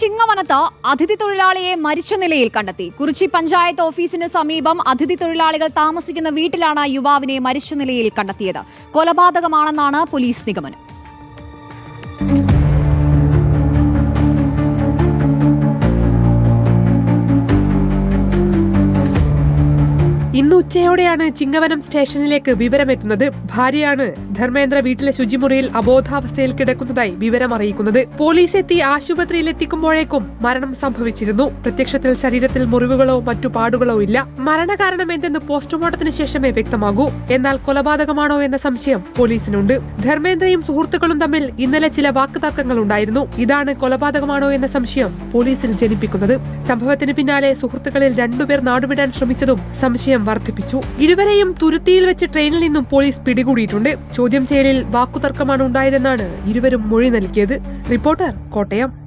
ചിങ്ങവനത്ത് അതിഥി തൊഴിലാളിയെ മരിച്ച നിലയിൽ കണ്ടെത്തി. കുറിച്ചി പഞ്ചായത്ത് ഓഫീസിന് സമീപം അതിഥി തൊഴിലാളികൾ താമസിക്കുന്ന വീട്ടിലാണ് യുവാവിനെ മരിച്ച നിലയിൽ കണ്ടെത്തിയത്. കൊലപാതകമാണെന്നാണ് പോലീസ് നിഗമനം. ഇന്ന് ഉച്ചയോടെയാണ് ചിങ്ങവനം സ്റ്റേഷനിലേക്ക് വിവരമെത്തുന്നത്. ഭാര്യയാണ് ധർമ്മേന്ദ്ര വീട്ടിലെ ശുചിമുറിയിൽ അബോധാവസ്ഥയിൽ കിടക്കുന്നതായി വിവരം അറിയിക്കുന്നത് പോലീസ് എത്തി ആശുപത്രിയിൽ എത്തിക്കുമ്പോഴേക്കും മരണം സംഭവിച്ചിരുന്നു. പ്രത്യക്ഷത്തിൽ ശരീരത്തിൽ മുറിവുകളോ മറ്റു പാടുകളോ ഇല്ല. മരണകാരണം എന്തെന്ന് പോസ്റ്റ്മോർട്ടത്തിന് ശേഷമേ വ്യക്തമാകൂ. എന്നാൽ കൊലപാതകമാണോ എന്ന സംശയം പോലീസിനുണ്ട്. ധർമ്മേന്ദ്രയും സുഹൃത്തുക്കളും തമ്മിൽ ഇന്നലെ ചില വാക്കുതർക്കങ്ങൾ ഉണ്ടായിരുന്നു. ഇതാണ് കൊലപാതകമാണോ എന്ന സംശയം പോലീസിൽ ജനിപ്പിക്കുന്നത്. സംഭവത്തിന് പിന്നാലെ സുഹൃത്തുക്കളിൽ രണ്ടുപേർ നാടുവിടാൻ ശ്രമിച്ചതും സംശയം വർദ്ധിപ്പിച്ചു. ഇരുവരെയും തുരുത്തിയിൽ വെച്ച് ട്രെയിനിൽ നിന്നും പോലീസ് പിടികൂടിയിട്ടുണ്ട്. ചോദ്യം ചെയ്യലിൽ വാക്കുതർക്കമാണ് ഉണ്ടായതെന്നാണ് ഇരുവരും മൊഴി നൽകിയത്. റിപ്പോർട്ടർ കോട്ടയം.